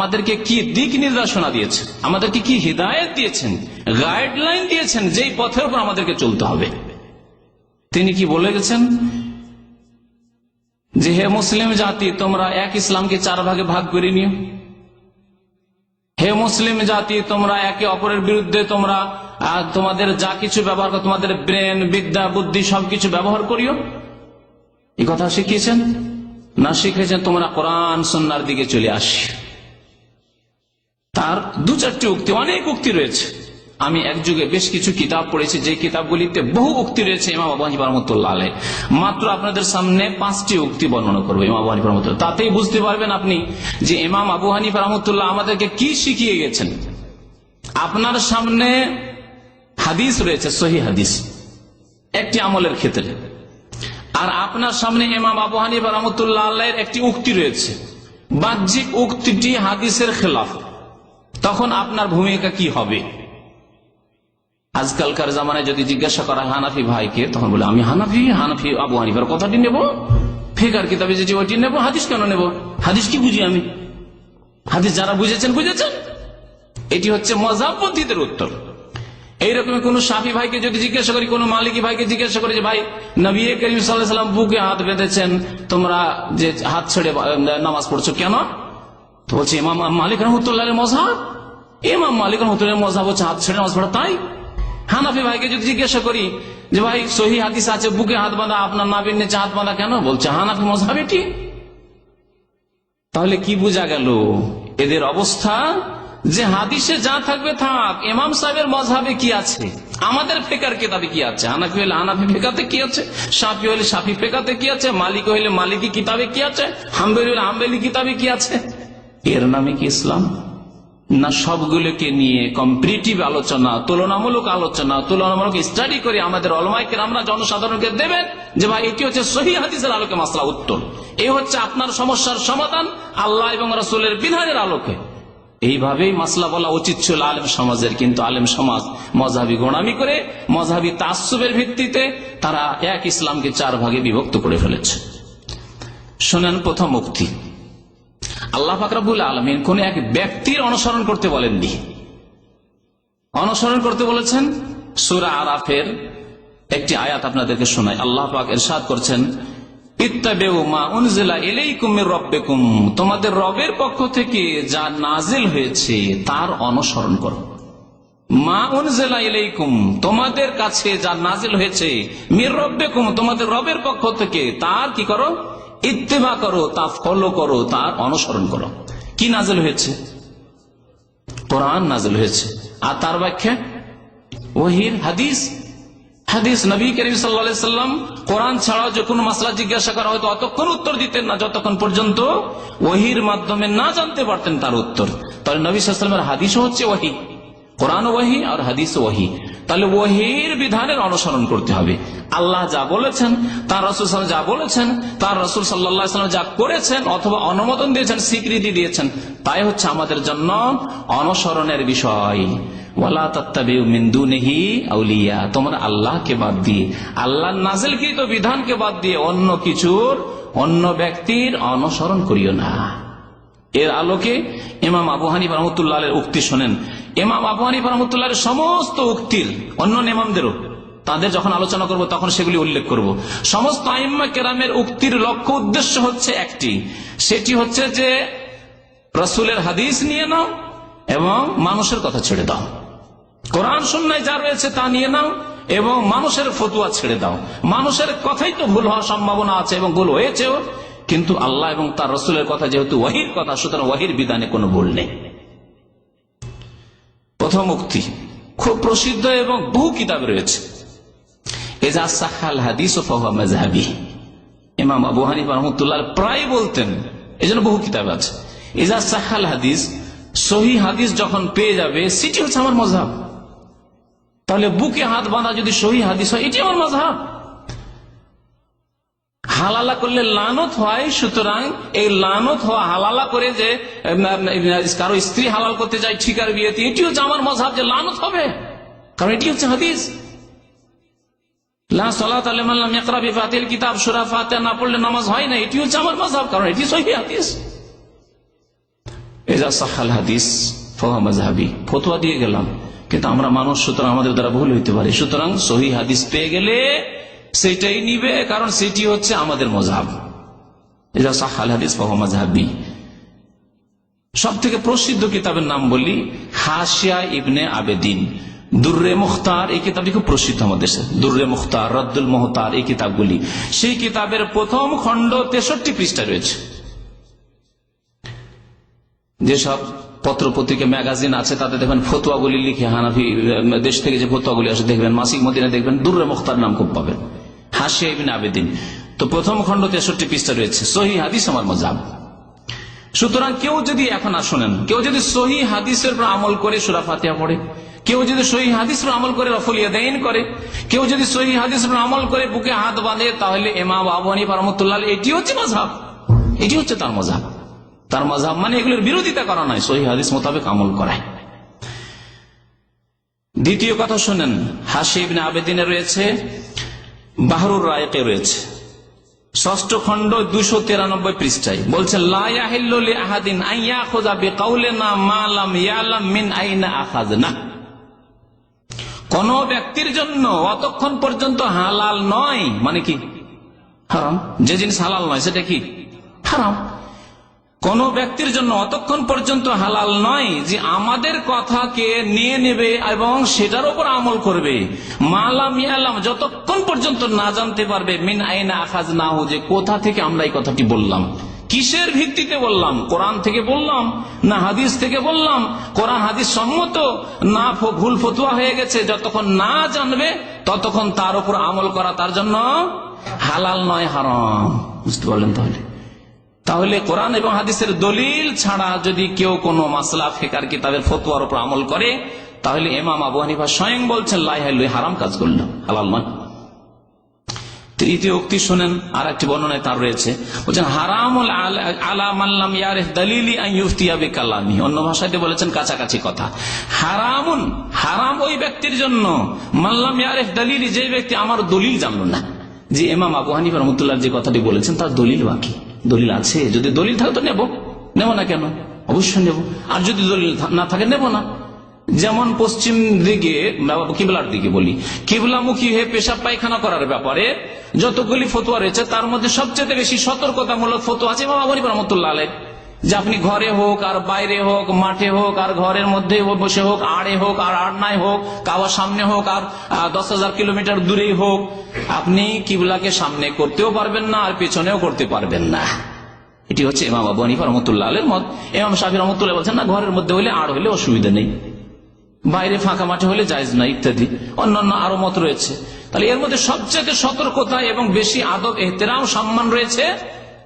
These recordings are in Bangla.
আমাদেরকে কি দিক নির্দেশনা দিয়েছেন? আমাদেরকে কি হৃদায়ত দিয়েছেন? গাইডলাইন দিয়েছেন যেই পথের উপর আমাদেরকে চলতে হবে। তিনি কি বলে গেছেন? যে হে মুসলিম জাতি, তোমরা এক ইসলামকে চার ভাগে ভাগ করে নিও। হে মুসলিম জাতি, তোমরা একে অপরের বিরুদ্ধে তোমরা তোমাদের যা কিছু ব্যবহার করো, তোমাদের ব্রেন, বিদ্যা, বুদ্ধি, সবকিছু ব্যবহার করিও। এই কথা শিখিয়েছেন? না শিখেছেন তোমরা কোরআন সন্ন্যার দিকে চলে আসি। তার দু চারটি উক্তি, অনেক উক্তি রয়েছে। আমি এক যুগে বেশ কিছু কিতাব পড়েছি যে কিতাবগুলিতে বহু উক্তি রয়েছে ইমাম আবু রহমতুল্লাহ মাত্র আপনাদের সামনে পাঁচটি উক্তি বর্ণনা করব ইমাম আবু রহমতুল্লাহ। তাতেই বুঝতে পারবেন আপনি যে ইমাম আবু হানিফা রহমতুল্লাহ আমাদেরকে কি শিখিয়ে গেছেন। আপনার সামনে হাদিস রয়েছে, সহি হাদিস, একটি আমলের ক্ষেত্রে। আর আপনার সামনে ইমাম আবু হানিফা রহমতুল্লাহ একটি উক্তি রয়েছে। বাহ্যিক উক্তিটি হাদিসের খেলাফ। তখন আপনার ভূমিকা কি হবে? আজকালকার জামানায় যদি জিজ্ঞাসা করা হানাফি ভাইকে, তখন বলে, আমি হানাফি হানাফি, আবু হানিফার কথাটি নেব? ফেকার কিতাবে যে ওইটি নেব, হাদিস কেন নেব? হাদিস কি বুঝি আমি? হাদিস যারা বুঝেছেন বুঝেছেন? এটি হচ্ছে মজাবদ্ধিতের উত্তর। এইরকম কোন সাফি ভাইকে যদি জিজ্ঞাসা করি, কোন মালিকী ভাইকে জিজ্ঞাসা করি যে, ভাই, নবী করিম সাল্লাম বুকে হাত বেঁধেছেন, তোমরা যে হাত ছেড়ে নামাজ পড়ছো কেন? তো বলছে মালিক রহমতুল্লাহ মজাব? ইমাম মালিক রহমতুল্লাহ মজাব হচ্ছে হাত ছেড়ে নামাজ পড়া, তাই? হানাফি ভাইকে যদি জিজ্ঞাসা করি যে ভাই, সহি হাদিস আছে, বুকে হাত বাঁধা, আপনার নাবির নিচে হাত বাঁধা কেন? বলছে, হানাফি মজাব এটি। তাহলে কি বোঝা গেল? এদের অবস্থা যে হাদিসে যা থাকবে থাক, ইমাম সাহেবের মজাবে কি আছে? আমাদের ফেকার কিতাবে কি আছে? হানাফি হলে হানাফি ফেকাতে কি আছে? সাফি হলে সাফি ফেকাতে কি আছে? মালিক হলে মালিকি কিতাবে কি আছে? হাম্বেলি হলে হাম্বেলি কিতাবে কি আছে? এর নামে কি ইসলাম? না সবগুলোকে নিয়ে কম্পিটিভ আলোচনা, তুলনামূলক আলোচনা, তুলনামূলক স্টাডি করে আমাদের অলমাইকে আমরা জনসাধারণকে দেবেন যে ভাই, এটি হচ্ছে সহি হাদিসের আলোকে মাসলা উত্তর এই হচ্ছে আপনার সমস্যার সমাধান, আল্লাহ এবং রসুলের বিধানের আলোকে। এইভাবেই মাসলা বলা উচিত ছিল আলেম সমাজের, কিন্তু আলেম সমাজ মজাবি গোড়ামি করে, মজাবি তাসুবের ভিত্তিতে তারা এক ইসলামকে চার ভাগে বিভক্ত করে ফেলেছে। শোনেন প্রথম মুক্তি আল্লাহ ফাকরাবুল আলমিন কোন এক ব্যক্তির অনুসরণ করতে বলেননি। অনুসরণ করতে বলেছেন? সুরা আরাফের একটি আয়াত আপনাদেরকে শোনাই। আল্লাহ পাক এরশাদ করছেন তোমাদের রবের পক্ষ থেকে যা নাজিল হয়েছে তার অনুসরণ করো। মা উনজেলা ইলাইকুম, তোমাদের কাছে যা নাজিল হয়েছে মির রব্বেকুম, তোমাদের রবের পক্ষ থেকে তার কি করো? ইত্তেবা করো তা ফলো করো, তার অনুসরণ করো। কি নাজেল হয়েছে? কোরআন নাজেল হয়েছে। আর তার ব্যাখ্যা? ওহির হাদিস। হাদিস নবী করিম সাল্লাম কোরআন ছাড়াও যে কোনো মাসলা জিজ্ঞাসা করা হয়তো অতক্ষণ উত্তর দিতেন না, যতক্ষণ পর্যন্ত ওহির মাধ্যমে না জানতে পারতেন তার উত্তর। তাহলে নবী সাল্লামের হাদিসও হচ্ছে ওহি। কোরআন ওহি আর হাদিস ওহি। তাহলে ওহির বিধানের অনুসরণ করতে হবে। আল্লাহ যা বলেছেন, তার রসুল যা বলেছেন, তার রসুল সাল্লাম যা করেছেন অথবা অনুমোদন দিয়েছেন, স্বীকৃতি দিয়েছেন, তাই হচ্ছে আমাদের জন্য অনুসরণের বিষয়। মিন্দু নেহি আউলিয়া। তোমরা আল্লাহকে বাদ দিয়ে আল্লাহ বিধানকে বাদ দিয়ে অন্য কিছুর, অন্য ব্যক্তির অনুসরণ করিও না। এর আলোকে ইমাম আবু হানিফ রহমতুল্লাহ উক্তি শোনেন। ইমাম আবু হানিফ রহমতুল্লাহ সমস্ত উক্তির অন্য ইমামদেরও, তাদের যখন আলোচনা করব তখন সেগুলি উল্লেখ করব। সমস্ত আইম্মা কেরামের উক্তির লক্ষ্য উদ্দেশ্য হচ্ছে একটি। সেটি হচ্ছে যে, রসুলের হাদিস নিয়ে নাও এবং মানুষের কথা ছেড়ে দাও। কোরআন সন্ন্যায় যা রয়েছে তা নিয়ে নাও এবং মানুষের ফতুয়া ছেড়ে দাও। মানুষের কথাই তো ভুল হওয়ার সম্ভাবনা আছে এবং ভুল হয়েছেও। কিন্তু আল্লাহ এবং তার রসুলের কথা যেহেতু ওয়াহির কথা, সুতরাং ওয়াহির বিধানে কোনো ভুল নেই। প্রথম উক্তি, খুব প্রসিদ্ধ এবং বহু কিতাব রয়েছে। এজা সাহাল হাদিস ও ফাহুয়া মেজাহাবি ইমাম আবু হানিফ রহমতুল্লাহ প্রায় বলতেন এই জন্য বহু কিতাব আছে। এজা সাহাল হাদিস, সহি হাদিস যখন পেয়ে যাবে, সেটি হচ্ছে আমার মজাব তাহলে বুকে হাত বাঁধা যদি সহি হাদিস হয়, এটি আমার মজাব হালালা করলে লানত হয়, সুতরাং এই লানত হওয়া হালালা করে যে কারও স্ত্রী হালাল করতে যায় ঠিকার বিয়েতে এটি হচ্ছে আমার মজাব যে লানত হবে। কারণ এটি হচ্ছে হাদিস। কিতাব না পড়লে নামাজ হয় না এটি হচ্ছে আমার মজাব কারণ এটি হাদিস। সাহাল হাদিস ফতোয়া দিয়ে গেলাম। কিন্তু আমরা মানুষ, সুতরাং আমাদের দ্বারা ভুল হইতে পারে। সুতরাং সহি হাদিস পেয়ে গেলে সেটাই নিবে, কারণ সেটি হচ্ছে আমাদের মজাব। এজা সাহাল হাদিস ফহামাজহাবি সব থেকে প্রসিদ্ধ কিতাবের নাম বলি হাসিয়া ইবনে আবেদিন। দুর্রে মুখতার, এই কিতাবটি খুব প্রসিদ্ধ আমাদের দেশে। দুর্রে মুখতার, রদ্দুল মোহতার, এই কিতাবগুলি। সেই কিতাবের প্রথম খণ্ড তেষট্টি পৃষ্ঠা রয়েছে। যেসব পত্র পত্রিকা ম্যাগাজিন আছে, তাতে দেখবেন ফতুয়াগুলি লিখে হানাফি দেশ থেকে যে ফতুয়াগুলি আসে, দেখবেন মাসিক মদিনা দেখবেন দুর্রে মুখতার নাম খুব পাবেন। হাসিয়া ইবিন আবেদিন। তো প্রথম খণ্ড তেষট্টি পৃষ্ঠা রয়েছে। সহি হাদিস আমার মজাব। সুতরাং কেউ যদি এখন আর শোনেন, কেউ যদি সহি হাদিসের উপর আমল করে সুরা ফাতিহা পড়ে, কেউ যদি সহি হাদিসের আমল করে রফুলিয়া দেন করে, কেউ যদি সহি হাদিসের আমল করে বুকে হাত বাঁধে, তাহলে এমা বাবু হানিফ রহমতুল্লাহ, এটি হচ্ছে মজাব। এটি হচ্ছে তার মজাব। তার মজাব মানে এগুলোর বিরোধিতা করা নয়, সহি হাদিস মোতাবেক আমল করায় দ্বিতীয় কথা শোনেন হাসিব আবেদিনে রয়েছে বাহরুর রায়কে রয়েছে? ষষ্ঠ খণ্ড দুশো তিরানব্বই পৃষ্ঠায়। বলছেন লাহাদিন আইয়া না মালাম ইয়ালাম মিন কোন ব্যক্তির জন্য অতক্ষণ পর্যন্ত হালাল নয় মানে কি? হারাম? যে জিনিস হালাল নয়, সেটা কি? হারাম। কোন ব্যক্তির জন্য অতক্ষণ পর্যন্ত হালাল নয় যে আমাদের কথাকে নিয়ে নেবে এবং সেটার উপর আমল করবে। মালাম ইয়ালাম, যতক্ষণ পর্যন্ত না জানতে পারবে, মিন আইনা আখাজ না হো যে কোথা থেকে আমরা এই কথাটি বললাম। কিসের ভিত্তিতে বললাম? কোরআন থেকে বললাম না হাদিস থেকে বললাম? কোরআন হাদিস সম্মত? না ভুল ফতুয়া হয়ে গেছে, যতক্ষণ না জানবে, ততক্ষণ তার উপর আমল করা তার জন্য হালাল নয়, হারাম। বুঝতে পারলেন তাহলে? তাহলে কোরআন এবং হাদিসের দলিল ছাড়া যদি কেউ কোনো মাসলা, ফেকার, কিতাবের ফতুয়ার উপর আমল করে, তাহলে এমাম আবু হানিফা স্বয়ং বলছেন লাই হাই হারাম কাজ করল হালাল নয়। তৃতীয় উক্তি শোনেন আর একটি বর্ণনায় তার রয়েছে, বলছেন হারাম আলা মাল্লাম ইয়ারেফ অন্য ভাষাতে বলেছেন, কাছাকাছি কথা। হারামুন, হারাম ওই ব্যক্তির জন্য মাল্লাম ইয়ারেফ দালিলি যে ব্যক্তি আমার দলিল জানলো না। যে এমাম আবু হানিফ রহমতুল্লাহ যে কথাটি বলেছেন, তার দলিল বাকি। দলিল আছে? যদি দলিল থাকে তো নেব। নেব না কেন? অবশ্যই নেব। আর যদি দলিল না থাকে, নেব না। যেমন পশ্চিম দিকে কিবলার দিকে বলি, কিবলামুখী হয়ে পেশাব পায়খানা করার ব্যাপারে যতগুলি ফতোয়া রয়েছে, তার মধ্যে সবচেয়ে বেশি সতর্কতামূলক ফতোয়া আছে বাবা বলি রহমতুল্লাহ আলাই যে আপনি ঘরে হোক আর বাইরে হোক, মাঠে হোক আর ঘরের মধ্যে বসে হোক, আড়ে হোক আর আড়নায় হোক কাবার সামনে হোক আর দশ হাজার কিলোমিটার দূরেই হোক, আপনি কিবলাকে সামনে করতেও পারবেন না আর পেছনেও করতে পারবেন না। এটি হচ্ছে ইমাম আবু হানিফা রহমতুল্লাহ আলের মত। ইমাম শাহি রহমতুল্লাহ বলছেন, না, ঘরের মধ্যে হলে আড় হলে অসুবিধা নেই। বাইরে ফাঁকা মাঠে হলে জায়জ না, ইত্যাদি। অন্যান্য আরও মত রয়েছে। তাহলে এর মধ্যে সবচেয়ে সতর্কতা এবং বেশি আদব, এহতেরাম, সম্মান রয়েছে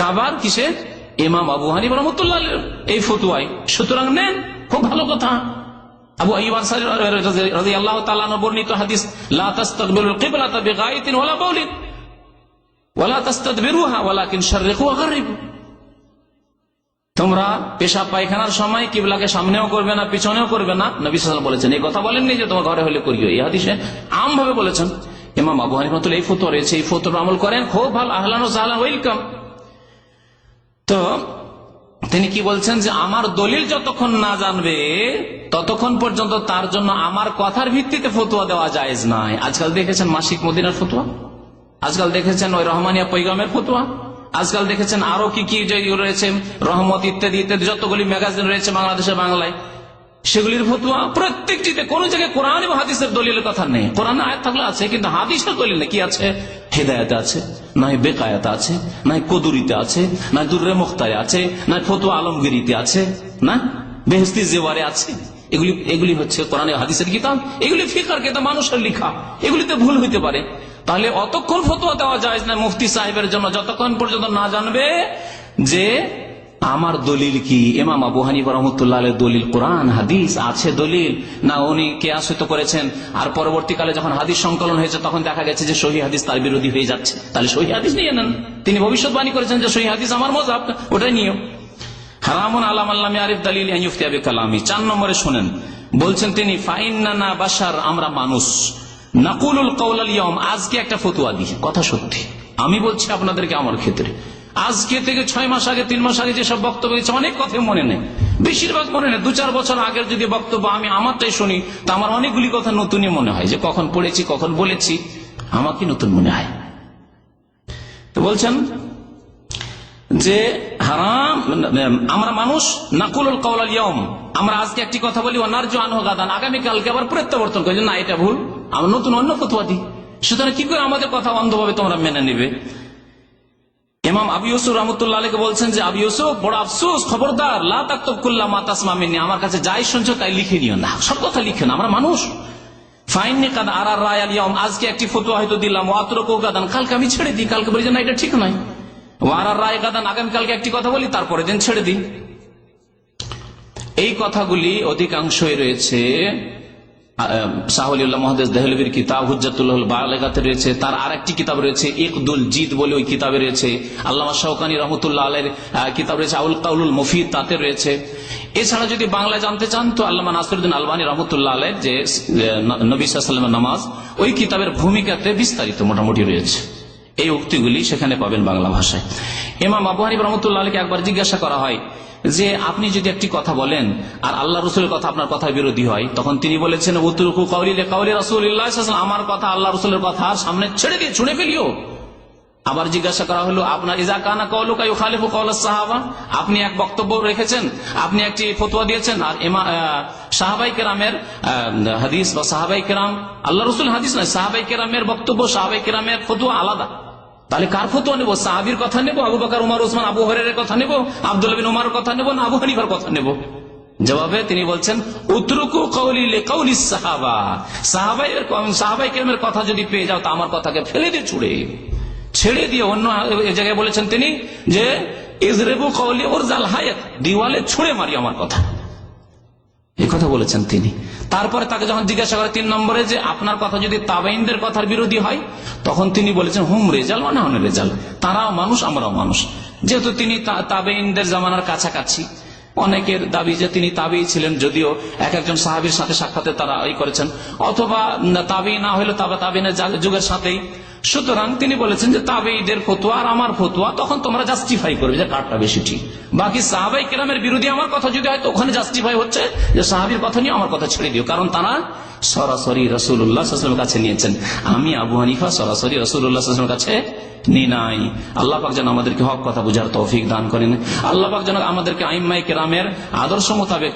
কাবার কিসে ইমাম আবু হানিফ রহমতুল্লাহ এই ফতুয়াই সুতরাং নেন, খুব ভালো কথা। তোমরা পেশাব পায়খানার সময় কিবলাকে সামনেও করবে না, পিছনেও করবে না। নবী বলেছেন, এই কথা বলেননি যে তোমার ঘরে হলে করিও। এই হাদিসে আম ভাবে বলেছেন, ইমাম আবু হানিফাতুল এই ফতো রয়েছে। এই ফতোর আমল করেন, খুব ভালো, আহলান ও ওয়েলকাম। তো তিনি কি বলছেন যে আমার দলিল যতক্ষণ না জানবে, ততক্ষণ পর্যন্ত তার জন্য আমার কথার ভিত্তিতে ফতুয়া দেওয়া যায় নাই। আজকাল দেখেছেন মাসিক মদিনার ফতুয়া? আজকাল দেখেছেন ওই রহমানিয়া পৈগামের ফতুয়া? আজকাল দেখেছেন আরও কি কি যে রয়েছে, রহমত ইত্যাদি ইত্যাদি, যতগুলি ম্যাগাজিন রয়েছে বাংলাদেশে বাংলায়। সেগুলির ফতুয়া প্রত্যেকটিতে কোন জায়গায় কোরআন এবং হাদিসের দলিলের কথা নেই। কোরআন আয়াত থাকলে আছে, কিন্তু হাদিসের দলিল কি আছে? হেদায়তে আছে, নাই বেকায়াতে আছে, নাই কদুরিতে আছে, নাই দুর্রে মুখতায় আছে, নাই ফতুয়া আলমগিরিতে আছে, না? বেহস্তি জেওয়ারে আছে। এগুলি এগুলি হচ্ছে কোরআন হাদিসের কিতাব, এগুলি ফিকার কিতাব, মানুষের লিখা। এগুলিতে ভুল হইতে পারে। তাহলে অতক্ষণ ফতুয়া দেওয়া যায় না মুফতি সাহেবের জন্য, যতক্ষণ পর্যন্ত না জানবে যে আমার দলিল কি? এমাম আবু হানিফা রহমতুল্লাহ দলিল কোরআন, হাদিস, আছে দলিল? না, উনি কে আসিত করেছেন। আর পরবর্তীকালে যখন হাদিস সংকলন হয়েছে, তখন দেখা গেছে যে সহি হাদিস তার বিরোধী হয়ে যাচ্ছে। তাহলে সহি হাদিস নিয়ে নেন। তিনি ভবিষ্যৎবাণী করেছেন যে সহি হাদিস আমার মজাব, ওটাই নিয়েও হারামুন আলাম আল্লাহ আরিফ দালিল কালামি। চার নম্বরে শোনেন, বলছেন তিনি ফাইন্নানা বাসার আমরা মানুষ। নাকুলুল কৌলাল আজকে একটা ফতুয়া দিই কথা সত্যি। আমি বলছি আপনাদেরকে আমার ক্ষেত্রে। আজকে থেকে ছয় মাস আগে, তিন মাস আগে যেসব বক্তব্য দিচ্ছে অনেক কথা মনে নেই। বেশিরভাগ মনে নেই। দু চার বছর আগের যদি বক্তব্য আমি আমারটাই শুনি, তা আমার অনেকগুলি কথা নতুনই মনে হয় যে কখন পড়েছি, কখন বলেছি আমাকে নতুন মনে হয়? তো বলছেন যে হারাম, আমরা মানুষ নাকুল কৌলাল ইয়ম আমরা আজকে একটি কথা বলি অনার্য আনহ গাদান। আগামীকালকে আবার প্রত্যাবর্তন করি না, এটা ভুল। আমরা নতুন অন্য ফতুয়া দিই সুতরাং কি করে আমাদের কথা অন্ধভাবে তোমরা মেনে নিবে? ইমাম আবু ইউসুফ রহমতুল্লাহ আলীকে বলছেন যে, আবু ইউসুফ, বড় আফসোস, খবরদার, লা তাক্তবকুল্লাহ মাতাসমা মিন্নি, আমার কাছে যাই শুনছো তাই লিখে নিও না। সব কথা লিখে না আমরা মানুষ। আর রায় আলিয়ম আজকে একটি ফতুয়া হয়তো দিলাম গাদান, কালকে আমি ছেড়ে দিই, কালকে না, এটা ঠিক ওয়ার আর রায় গাদান, আগামীকালকে একটি কথা বলি তারপরে দিন ছেড়ে দিই। এই কথাগুলি অধিকাংশই রয়েছে শাহুল্লাহ মহাদেশ দেহলবির কিতাব হুজ্জাতুল্লাহ বালেগাতে রয়েছে। তার আর একটি কিতাব রয়েছে, ইকদুল জিদ বলে ওই কিতাবে রয়েছে। আল্লামা শাহকানি রহমতুল্লাহ আলের কিতাব রয়েছে, আউল কাউলুল মফিদ তাতে রয়েছে। এছাড়া যদি বাংলায় জানতে চান, তো আল্লামা নাসরুদ্দিন আলবানী রহমতুল্লাহ আলের যে নবী নামাজ, ওই কিতাবের ভূমিকাতে বিস্তারিত মোটামুটি রয়েছে। এই উক্তিগুলি সেখানে পাবেন বাংলা ভাষায়। ইমাম আবু হানিফ রহমতুল্লাহ আলীকে একবার জিজ্ঞাসা করা হয় যে আপনি যদি একটি কথা বলেন, আর আল্লাহ রসুলের কথা আপনার কথা বিরোধী হয়, তখন তিনি বলেছেন আমার কথা আল্লাহ রসুলের কথা সামনে ছেড়ে দিয়ে ছুঁড়ে ফেলিও। আবার জিজ্ঞাসা করা হলো, আপনার ইজা কানা কৌলু কায়ু খালিফু কৌল সাহাবা? আপনি এক বক্তব্য রেখেছেন, আপনি একটি ফতুয়া দিয়েছেন, আর এমা সাহাবাই কেরামের হাদিস বা সাহাবাই কেরাম আল্লাহ রসুল হাদিস নয়, সাহাবাই কেরামের বক্তব্য, সাহাবাই কেরামের ফতুয়া আলাদা। তাহলে কার ফতুয়া নেব? সাহাবির কথা নেব? আবু বাকার, উমার ওসমান আবু হরের কথা নেব? আব্দুল বিন উমার কথা নেব না আবু হানিফার কথা নেব? জবাবে তিনি বলছেন, উত্রুকু কৌলিলে কৌলি সাহাবা। সাহাবাই সাহাবাই কেরামের কথা যদি পেয়ে যাও, তা আমার কথাকে ফেলে দিয়ে ছুড়ে। ছেড়ে দিয়ে অন্য জায়গায় বলেছেন তিনি যে, ইজরেবু কৌলি ওর জাল হায়াত, দিওয়ালে ছুঁড়ে মারি আমার কথা। এই কথা বলেছেন তিনি। তারপরে তাকে যখন জিজ্ঞাসা করে তিন নম্বরে যে, আপনার কথা যদি তাবাইনদের কথার বিরোধী হয়? তখন তিনি বলেছেন, হুম, রেজাল মানে হন রেজাল। তারাও মানুষ, আমরাও মানুষ। যেহেতু তিনি তাবেইনদের জামানার কাছাকাছি, অনেকের দাবি যে তিনি তাবেই ছিলেন যদিও এক একজন সাহাবির সাথে সাক্ষাতে তারা এই করেছেন। অথবা তাবেই না হলে তাবা তাবিনের যুগের সাথেই সুতরাং তিনি বলেছেন যে তাবেইদের ফতুয়া আর আমার ফতুয়া, তখন তোমরা জাস্টিফাই করবে যে কারটা বেশি ঠিক। বাকি সাহাবাই কেরামের বিরোধী আমার কথা যদি হয়, তো ওখানে জাস্টিফাই হচ্ছে যে সাহাবির কথা নিয়ে আমার কথা ছেড়ে দিও। কারণ তারা সরাসরি রসুল্লাহামের কাছে নিয়েছেন। আমি, আবু হানিফা, সরাসরি রসুল্লাহামের কাছে নি নাই। আল্লাহ পাক যেন আমাদেরকে হক কথা বুঝার তৌফিক দান করেন। আল্লাহ পাক যেন আমাদেরকে আইম্মাই কেরামের আদর্শ মোতাবেক